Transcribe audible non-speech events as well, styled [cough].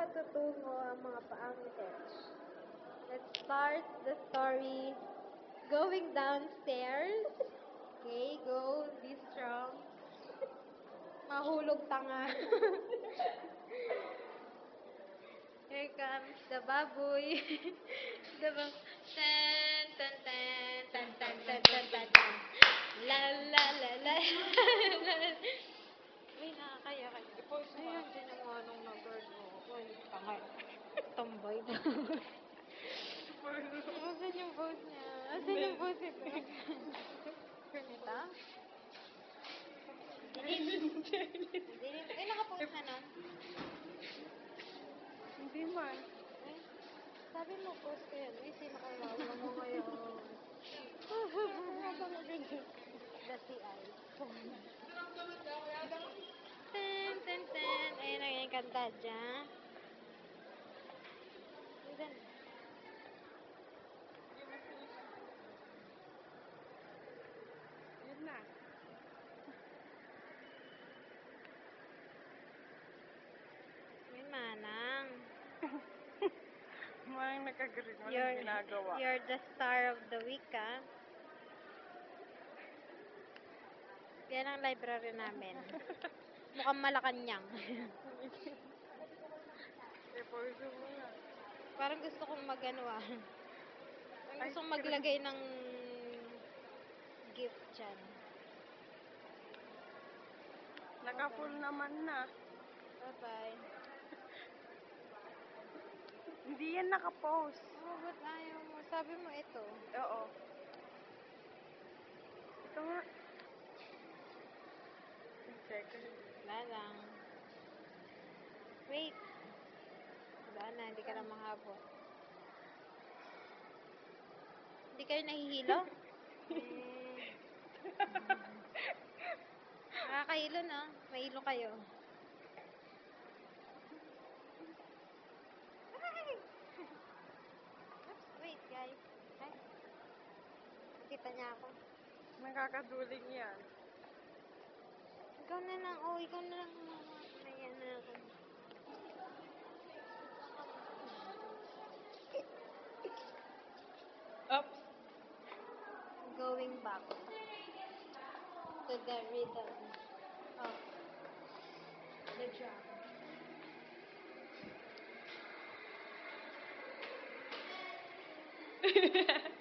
patutungo ang mga paangkets. Let's start the story going downstairs. Okay, go. Be strong. Mahulog tanga. Here comes the baboy. [laughs] the bab tan tan tan tan Dilim. Ay, nakapost na nun. Hindi man. Ay, sabi mo post ko yun. Uy, sino kawawa mo ngayon? The CI. Ten, ten, ten. Ayun ang yung kanta dyan. Ayan. Yun na. May manang. Mga nagkagaling mo You're, ginagawa. you're the star of the week, ah. Yan ang library namin. [laughs] Mukhang Malacanang. Parang gusto kong mag-ano ah. Gusto kong maglagay ng gift dyan. Naka-full naman na. Bye-bye. Hindi yan naka-post. Oh, ba't ayaw mo? Sabi mo ito. Oo. Ito nga. Check. Wala lang. Wait. Wala na, hindi ka na mahabot. Hindi kayo nahihilo? eh. [laughs] Nakakahilo no? Mahilo kayo. Ay! Oops, wait guys. Ay. Nakita niya ako. Nakakaduling yan. Ikaw na lang. Oh, ikaw na lang. Mama. Ayan na ako. Up. Going back to the rhythm of the drum. [laughs]